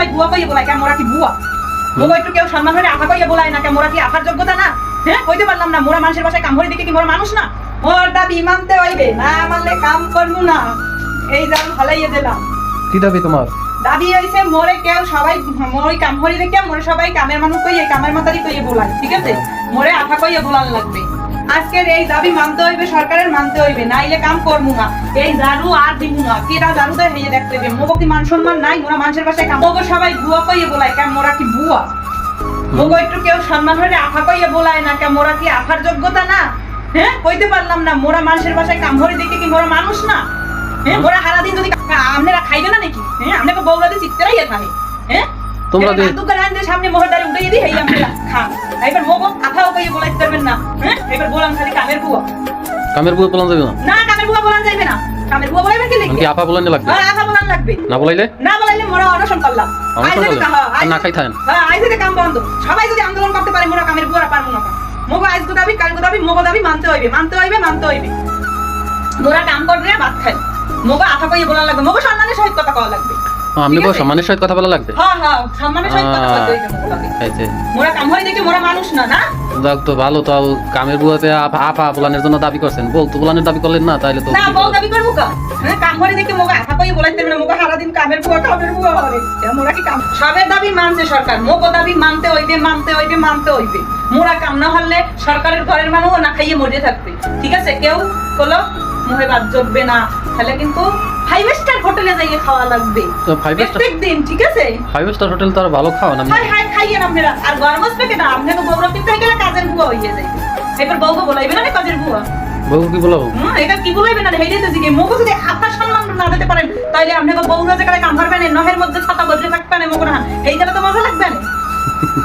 সবাই বুয়া কইয়ে বলাই কেন মোরা কি বুয়া মোগো একটু কেউ সম্মান হলে আফা কইয়ে বলাই না কেন মোরা কি আফার যোগ্যতা না? হ্যাঁ কইতে পারলাম না মোরা মানুষের বাসায় কাম করে দেখে কি মোরা মানুষ না? মোর দাবি মানতে হইবে না মানলে কাম করব না। এই আমি হালাইয়ে দিলাম। কি দাবি তোমার? দাবি হইছে মোরে কেউ সবাই মোরে কাম হরি দেখে মোরে সবাই কামের মানুষ কইয়ে কামের মাতারি কইয়ে বলাই ঠিক আছে? মোরে আঠা কইয়ে বলান লাগবে। আজকের এই দাবি মানতে হইবে, সরকারের মানতে হইবে, নাইলে কাম করব না। এই জারু আর দিব না। কেরা জারু দেয় হইয়ে দেখতে হবে মোগো কি মান সম্মান নাই? মোরা মানুষের বাসায় কাম মোগো সবাই বুয়া কইয়ে বলাই কেন মোরা কি বুয়া মোগো একটু কেউ সম্মান হলে আঠা কইয়ে বলায় না। কেন মোরা কি আঠার যোগ্যতা না? হ্যাঁ? কইতে পারলাম না। মোরা মানুষের বাসায় কাম হরি দেখে কি মোরা মানুষ না? হ্যাঁ? মোরা সারাদিন যদি আপনারা খাইবে না নাকি? হ্যাঁ? আপনাকে বউরাতে চিত্তরাই থাকে। হ্যাঁ? তোমরা যে- দোকান সামনে মোহরদারি উঠে দিই হেই আপনারা খান এবার মোগো আঠাও কইয়ে বলাইতে পারবেন না হ্যাঁ? এবার বলাম খালি কামের বুয়া। কামের বউ বলান যাবে না? না কামের বুয়া বলান যাইবে না। কামের বুয়া কি আপা বলান লাগবে। হ্যাঁ আঠা বলান লাগবে। না বলাইলে? না বলাইলে মোরা অনশন করলাম। অনশন? হ্যাঁ, না খাই থাকেন? হ্যাঁ কাম বন্ধ। সবাই যদি আন্দোলন করতে পারে মোরা কামের বুয়ারা পারব না। মোগো আজ দাবি কাল দাবি মোগো দাবি মানতে হইবে। মানতে হইবে মানতে হইবে। মোরা কাম করবে ভাত খাই। মোগো আঠা কইয়ে বলা লাগবে। মোগো সম্মানের সহিত কথা কওয়া লাগবে। আপনি ঠিক বউ আছে? সম্মানের সহিত কথা বলা লাগবে? হ্যাঁ হ্যাঁ সম্মানের সহিত কথা বলতে হইবে মোগো মোরা কাম হই দেখে মোরা মানুষ না না? যাক তো ভালো তো কামের বুয়াতে আপা আপা বলানের জন্য দাবি করছেন। বল তো বলানের দাবি করলেন না তাইলে তো না বউ দাবি করব কা? হ্যাঁ কাম করে দেখে মোগা আঠা কইয়ে বলাইতে না মোগা সারাদিন কামের বুয়া কামের বুয়া হরে মোরা কি কাম সবের দাবি মানছে সরকার মোগো দাবি মানতে হইবে মানতে হইবে মানতে হইবে। মোরা কাম না হলে সরকারের ঘরের মানুষ না খাইয়ে মরে থাকবে ঠিক আছে? কেউ বলো মুহে জমবে না। তাহলে কিন্তু ফাইভ স্টার হোটেলে যাইয়ে খাওয়া লাগবে। তো ফাইভ স্টার প্রত্যেক দিন ঠিক আছে? ফাইভ স্টার হোটেল তো আর ভালো খাও না খাইয়েন আপনারা আর গরম আসবে কেন? আপনাকে বউরা গেলে কাজের বুয়া হইয়ে যাইবে এবার বউকে বলাইবে না কাজের বুয়া? বউ কি বলাবো? হুম, এটা কি বলাইবে না হেইতে জিগে। মগো যদি আপনার সম্মান না দিতে পারেন তাইলে আপনাকে বউরা যেখানে কাম করবেন নহের মধ্যে ছাতা বদলে থাকবেন মগো না। এই গেলে তো মজা লাগবে না।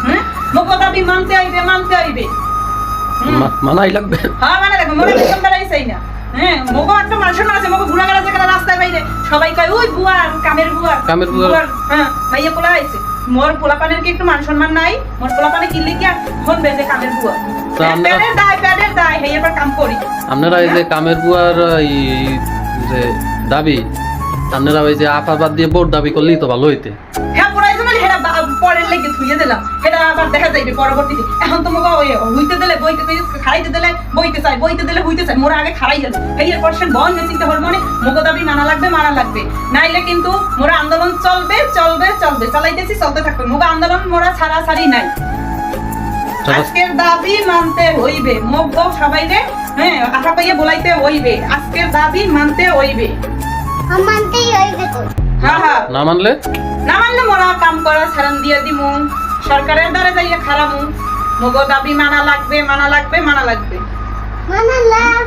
হুম? মগো দাবি মানতে হইবে মানতে মা- মানাই লাগবে। হ্যাঁ মানে দেখো মনে একদম বেড়াইছেই না। হ্যাঁ মগো একটা মানুষের আছে মগো ঘুরা গেলা যেখানে রাস্তায় বাইরে। সবাই কয় ওই বুয়া কামের বুয়া কামের বুয়ার, হ্যাঁ ভাইয়া পোলা আইছে মোর পোলাপানের কি একটু মান সম্মান নাই? মোর পোলাপানে কিনলে কি আর হনবে যে কামের বুয়া? প্যাডের দায় প্যাডের দায় হেই এবার কাম করি। আপনারা এই যে কামের বুয়ার যে দাবি আপনারা ওই যে আপা বাদ দিয়ে বোর্ড দাবি করলেই তো ভালো হইতে। বা- লেগে ধুইয়ে দিলাম। এটা আবার দেখা যাইবে পরবর্তীতে। এখন তো মোগা ওই হইতে দিলে বইতে খাইতে দিলে বইতে চাই বইতে দিলে হইতে চাই মোরা আগে খারাই গেল। এই এর পার্সেন্ট বন চিন্তা হরমোনে মোগো দাবি মানা লাগবে মানা লাগবে। নাইলে কিন্তু মোরা আন্দোলন চলবে চলবে চলবে। চালাইতেছি চলতে থাকবে। মোগা আন্দোলন মোরা ছাড়া ছাড়ি নাই। আজকের দাবি মানতে হইবে। মুখ সবাই রে হ্যাঁ আশা পাইয়ে বলাইতে হইবে। আজকের দাবি মানতে হইবে। মানতেই হইবে তো হ্যাঁ হ্যাঁ। না মানলে? না মানলে মোরা কাম করা ছাড়ান দিয়ে দিমু। সরকারের দ্বারা যাইয়া খারাপ মগো দাবি মানা লাগবে মানা লাগবে মানা লাগবে। মানা লাগ